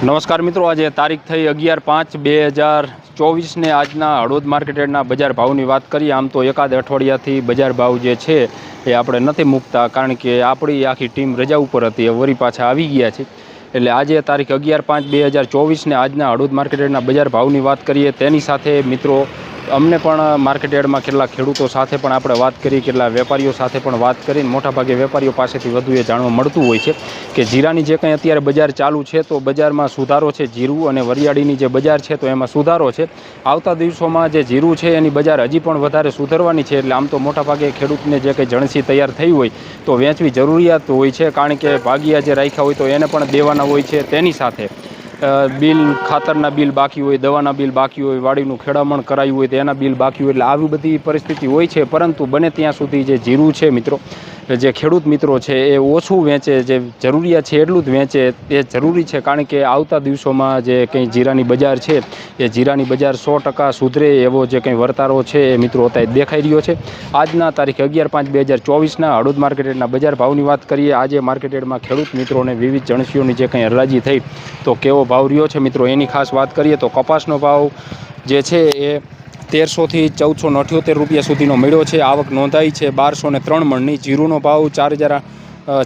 નમસ્કાર મિત્રો, આજે તારીખ થઈ અગિયાર પાંચ બે હજાર ચોવીસને આજના હળવદ માર્કેટના બજાર ભાવની વાત કરીએ, આમ તો એકાદ અઠવાડિયાથી બજાર ભાવ જે છે એ આપણે નથી મૂકતા, કારણ કે આપણી આખી ટીમ રજા ઉપર હતી, એ વરી પાછા આવી ગયા છે. એટલે આજે તારીખ અગિયાર પાંચ બે હજાર ચોવીસને આજના હળવદ માર્કેટના બજાર ભાવની વાત કરીએ, તેની સાથે મિત્રો અમને પણ માર્કેટ યાર્ડમાં કેટલા ખેડૂતો સાથે પણ આપણે વાત કરી, કેટલા વેપારીઓ સાથે પણ વાત કરીને મોટાભાગે વેપારીઓ પાસેથી વધુ એ જાણવા મળતું હોય છે કે જીરાની જે કંઈ અત્યારે બજાર ચાલુ છે, તો બજારમાં સુધારો છે, જીરું અને વરિયાળીની જે બજાર છે, તો એમાં સુધારો છે. આવતા દિવસોમાં જે જીરું છે, એની બજાર હજી પણ વધારે સુધરવાની છે, એટલે આમ તો મોટાભાગે ખેડૂતને જે કંઈ જણસી તૈયાર થઈ હોય, તો વેચવી જરૂરિયાત હોય છે, કારણ કે ભાગિયા જે રાખ્યા હોય, તો એને પણ દેવાના હોય છે, તેની સાથે. બિલ, ખાતરના બિલ બાકી હોય, દવાના બિલ બાકી હોય, વાડીનું ખેડામણ કરાયું હોય, તો એના બિલ બાકી હોય. એટલે આવી બધી પરિસ્થિતિ હોય છે, પરંતુ બને ત્યાં સુધી જે જીરું છે મિત્રો, જે ખેડૂત મિત્રો છે, એ ઓછું વેચે, જે જરૂરિયાત છે એટલું જ વેચે, એ જરૂરી છે. કારણ કે આવતા દિવસોમાં જે કંઈ જીરાની બજાર છે, એ જીરાની બજાર સો ટકા સુધરે એવો જે કંઈ વર્તારો છે, એ મિત્રો અત્યારે દેખાઈ રહ્યો છે. આજના તારીખ અગિયાર પાંચ બે હજાર ચોવીસના હળદ માર્કેટના બજાર ભાવની વાત કરીએ, આજે માર્કેટમાં ખેડૂત મિત્રોને વિવિધ જણસીઓની જે કંઈ હરાજી થઈ, તો કેવો ભાવ રહ્યો છે મિત્રો, એની ખાસ વાત કરીએ તો કપાસનો ભાવ જે છે એ તેરસોથી ચૌદસો અઠ્યોતેર રૂપિયા સુધીનો મળ્યો છે. આવક નોંધાઈ છે બારસો ને ત્રણ મણની. જીરુનો ભાવ ચાર હજાર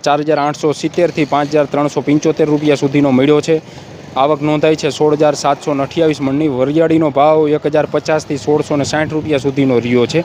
ચાર હજાર આઠસો સિત્તેરથી પાંચ હજાર ત્રણસો પંચોતેર રૂપિયા સુધીનો મળ્યો છે. આવક નોંધાઈ છે સોળ હજાર સાતસો અઠ્યાવીસ મણની. વરિયાળીનો ભાવ એક હજાર પચાસથી સોળસો ને સાઠ રૂપિયા સુધીનો રહ્યો છે.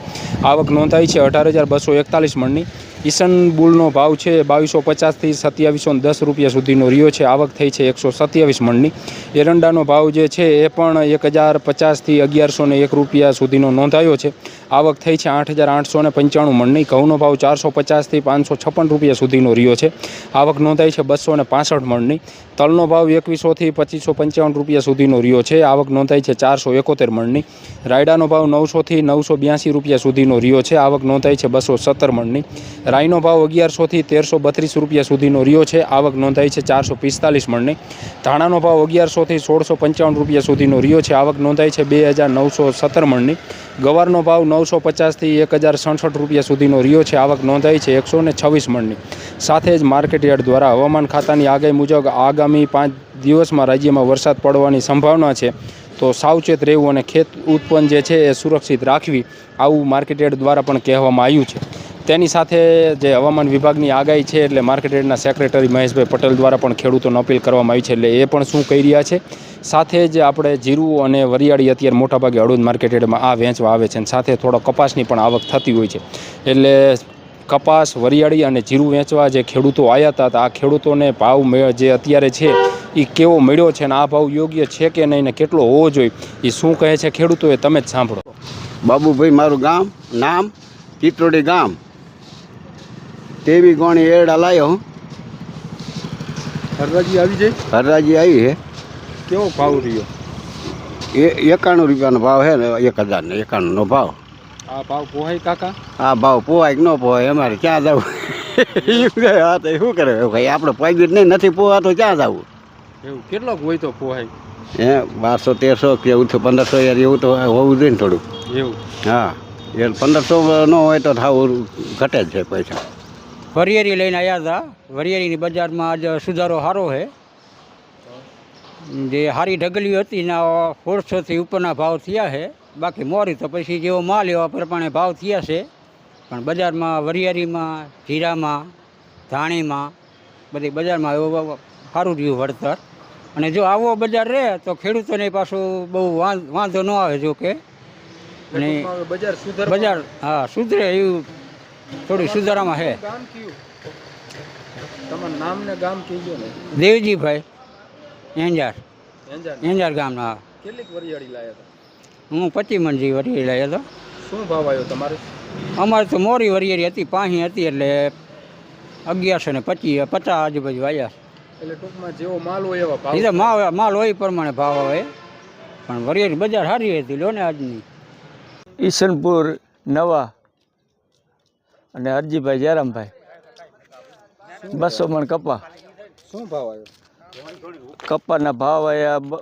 આવક નોંધાઈ છે અઢાર હજાર બસો એકતાલીસ મણની. ઈસનબુલનો ભાવ છે બાવીસો પચાસથી સત્યાવીસો દસ રૂપિયા સુધીનો રહ્યો છે. આવક થઈ છે એકસો સત્યાવીસ મણની. એરંડાનો ભાવ જે છે એ પણ એક હજાર પચાસથી અગિયારસો એક રૂપિયા સુધીનો નોંધાયો છે. આવક થઈ છે આઠ હજાર આઠસો ને પંચાણું મણની. ઘઉંનો ભાવ ચારસો પચાસથી પાંચસો છપ્પન રૂપિયા સુધીનો રહ્યો છે. આવક નોંધાઈ છે બસો ને પાસઠ મણની. તલનો ભાવ એકવીસોથી પચીસો પંચાવન રૂપિયા સુધીનો રહ્યો છે. આવક નોંધાઈ છે ચારસો એકોતેર મણની. રાયડાનો ભાવ નવસોથી નવસો બ્યાસી રૂપિયા સુધીનો રહ્યો છે. આવક નોંધાઈ છે બસો સત્તર મણની. રાઈનો ભાવ અગિયારસોથી તેરસો બત્રીસ રૂપિયા સુધીનો રહ્યો છે. આવક નોંધાઈ છે ચારસો પિસ્તાલીસ મણની. ધાણાનો ભાવ અગિયારસોથી સોળસો પંચાવન રૂપિયા સુધીનો રહ્યો છે. આવક નોંધાઈ છે બે હજાર નવસો સત્તર મણની. ગવારનો ભાવ નવસો પચાસથી એક હજાર સડસઠ રૂપિયા સુધીનો રહ્યો છે. આવક નોંધાઈ છે એકસો ને છવ્વીસ મણની. સાથે જ માર્કેટ યાર્ડ દ્વારા હવામાન ખાતાની આગાહી મુજબ આગામી પાંચ દિવસમાં રાજ્યમાં વરસાદ પડવાની સંભાવના છે. તો સાવચેત રહેવું અને ખેત ઉત્પન્ન જે છે એ સુરક્ષિત રાખવી આવું માર્કેટ યાર્ડ દ્વારા પણ કહેવામાં આવ્યું છે. તેની સાથે જે હવામાન વિભાગની આગાહી છે એટલે માર્કેટ યાર્ડના સેક્રેટરી મહેશભાઈ પટેલ દ્વારા પણ ખેડૂતોને અપીલ કરવામાં આવી છે એટલે એ પણ શું કહી રહ્યા છે. સાથે જ આપણે જીરું અને વરિયાળી અત્યારે મોટાભાગે હળવદ માર્કેટ યાર્ડમાં આ વેચવા આવે છે અને સાથે થોડો કપાસની પણ આવક થતી હોય છે. એટલે કપાસ, વરિયાળી અને જીરું વેચવા જે ખેડૂતો આવ્યા હતા આ ખેડૂતોને ભાવ જે અત્યારે છે એ કેવો મળ્યો છે અને આ ભાવ યોગ્ય છે કે નહીં ને કેટલો હોવો જોઈએ એ શું કહે છે ખેડૂતોએ તમે જ સાંભળો. બાબુભાઈ, મારું ગામ, નામ ચિત્રોડી ગામ. તેવી ગોણી એરડા લાવ્યો હું. હરરાજી આવી જાય હરરાજી આવી છે. કેવો ભાવ રહ્યો? એ એકાણું રૂપિયાનો ભાવ છે ને એક હજારનો એકાણુંનો ભાવ. આ ભાવ પોહાય કાકા? આ ભાવ પોહાય કે ન પોહાય અમારે ક્યાં જવું? હા તો શું કરે? ભાઈ આપણે પૈગી નહીં નથી પોહાતો ક્યાં જવું? એવું કેટલોક હોય તો પોહાય. હે બારસો તેરસો કે એવું તો પંદરસો યાર એવું તો હોવું જોઈએ ને થોડું એવું. હા એ પંદરસો ન હોય તો થાવું ઘટે જ છે પૈસા. વરિયાળી લઈને આવ્યા હતા. વરિયાળીની બજારમાં આજ સુધારો સારો છે જે સારી ઢગલી હતી ને સોળસોથી ઉપરના ભાવ થયા છે બાકી મોરી તો પછી જેવો માલ એવા પ્રમાણે ભાવ થયા છે. પણ બજારમાં વરિયાળીમાં જીરામાં ધાણીમાં બધી બજારમાં એવો સારું રહ્યું વળતર. અને જો આવો બજાર રહે તો ખેડૂતોને પાછું બહુ વાંધો ન આવે જો કે. અને બજાર સુધર બજાર હા સુધરે એવું થોડી સુધારામાં છે તમારું નામ ને ગામ કહેજો ને. દેવજીભાઈ એંજાર. એંજાર ગામના. કેટલીક વરિયાળી લાયા હતા? હું પચી મણજી વરિયાળી લાવ્યો હતો. શું ભાવ આવ્યો તમારે? અમારે તો મોરી વરિયાળી હતી પાહી હતી એટલે અગિયારસો ને પચીસ પચાસ આજુબાજુ આવ્યા. એટલે ટૂંકમાં જેવો માલ હોય એવા ભાવ એટલે માલ માલ હોય એ પ્રમાણે ભાવ આવે. પણ વરિયાળી બજાર સારી હતી લો ને આજની. ઈશનપુર નવા અને અરજીભાઈ જયરામભાઈ. બસો મણ કપા. શું ભાવ આવ્યો? કપાના ભાવ આવ્યા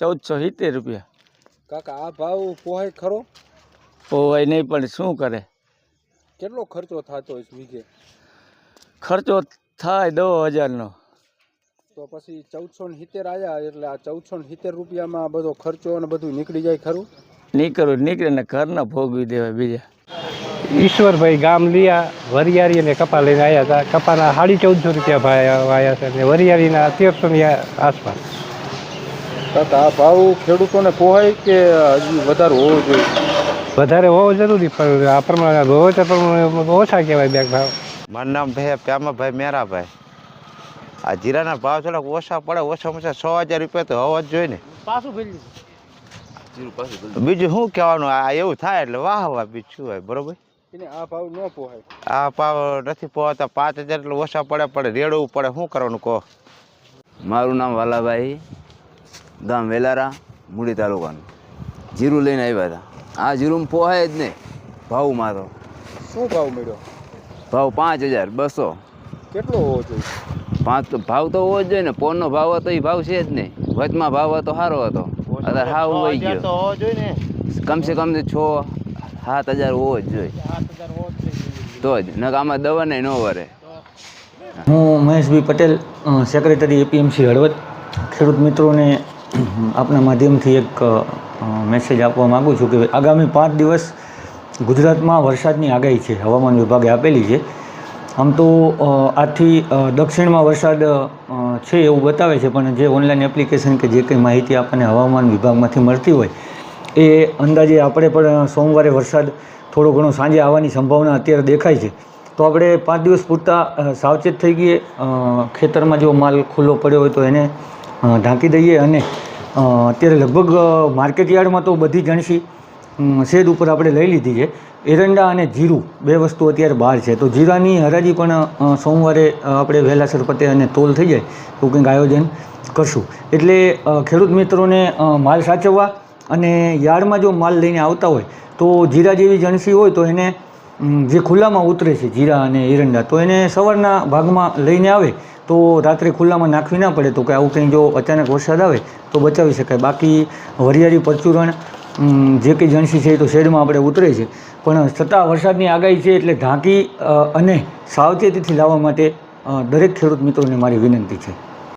ચૌદસો સિત્તેર રૂપિયા. કાકા આ ભાવ પોહાય ખરો? પોહાય નહીં પણ શું કરે? કેટલો ખર્ચો થતો હોય વીઘે? ખર્ચો થાય દો હજારનો. તો પછી ચૌદસો ને સિત્તેર આવ્યા એટલે આ ચૌદસો ને સિત્તેર રૂપિયામાં બધો ખર્ચો અને બધું નીકળી જાય ખરું? નીકળું નીકળે ને ઘરના ભોગવી દેવાય બીજા. ઈશ્વરભાઈ ગામ લીયા વરિયારી અને કપા લઈને આવ્યા હતા. કપાના સાડી ચૌદસો રૂપિયા ભાઈ આવ્યા છે અને વરિયાળીના તેરસોની આસપાસ. આ ભાવ ખેડૂતોને પોહાય કે હજી વધારે હોવો જોઈએ? વધારે હોવો જરૂરી પણ આ પ્રમાણે વાવેતર પ્રમાણે ઓછા કહેવાય બેગ ભાવ. મારું નામ ભાઈ પ્યામાભાઈ મેરાભાઈ. આ જીરાના ભાવ થોડાક ઓછા પડે ઓછામાં ઓછા સો હજાર રૂપિયા તો હોવા જ જોઈએ ને. પાછું બીજું શું કહેવાનું આ એવું થાય એટલે વાહ વાહ બીજું શું હોય બરોબર? આ ભાવ ન પોહાય. આ ભાવ નથી પહોંચતા પાંચ હજાર એટલે ઓછા પડે પડે રેડવું પડે. શું કરવાનું કહો? મારું નામ વાલાભાઈ ગામ વેલારા મૂડી તાલુકાનું. જીરું લઈને આવ્યા હતા. આ જીરું પોહાય જ નહીં. ભાવમાં તો શું ભાવ મળ્યો? ભાવ પાંચ હજાર બસો. કેટલો હોવો જોઈએ? પાંચ તો ભાવ તો હોવો જ જોઈએ ને. પોનનો ભાવ હતો એ ભાવ છે જ નહીં. વચમાં ભાવ હતો સારો હતો. અત્યારે હાવ વહી ગયો. હોવો જોઈએ ને. કમસે કમ છ સાત હજાર હોવો જ જોઈએ. તો જ નક આમાં દવા નહીં ન વરે. હું મહેશભાઈ પટેલ સેક્રેટરી એપીએમસી હળવદ. ખેડૂત મિત્રોને આપના માધ્યમથી એક મેસેજ આપવા માગું છું કે આગામી પાંચ દિવસ ગુજરાતમાં વરસાદની આગાહી છે હવામાન વિભાગે આપેલી છે. આમ તો આથી દક્ષિણમાં વરસાદ છે એવું બતાવે છે પણ જે ઓનલાઈન એપ્લિકેશન કે જે કંઈ માહિતી આપણને હવામાન વિભાગમાંથી મળતી હોય એ અંદાજે આપણે પણ સોમવારે વરસાદ થોડો ઘણો સાંજે આવવાની સંભાવના અત્યારે દેખાય છે. તો આપણે પાંચ દિવસ પૂરતા સાવચેત થઈ ગઈએ. ખેતરમાં જો માલ ખુલ્લો પડ્યો હોય તો એને ઢાંકી દઈએ અને અત્યારે લગભગ માર્કેટ યાર્ડમાં તો બધી જણસી શેદ ઉપર આપણે લઈ લીધી છે. એરંડા અને જીરું, બે વસ્તુ અત્યારે બહાર છે. તો જીરાની હરાજી પણ સોમવારે આપણે વહેલાસર પતે અને તોલ થઈ જાય. તો કંઈક આયોજન કરશું. એટલે ખેડૂત મિત્રોને માલ સાચવવા અને યાર્ડમાં જો માલ લઈને આવતા હોય, તો જીરા જેવી જણસી હોય તો એને જે ખુલ્લામાં ઉતરે છે, જીરા અને એરંડા, તો એને સવારના ભાગમાં લઈને આવે, તો રાત્રે ખુલ્લામાં નાખવી ના પડે, તો કે આવું કંઈ જો અચાનક વરસાદ આવે, તો બચાવી શકાય. બાકી વરિયાળી પરચુરણ જે કંઈ જણસી છે એ તો શેડમાં આપણે ઉતરે છે. પણ છતાં વરસાદની આગાહી છે એટલે ઢાંકી અને સાવચેતીથી લાવવા માટે દરેક ખેડૂત મિત્રોને મારી વિનંતી છે.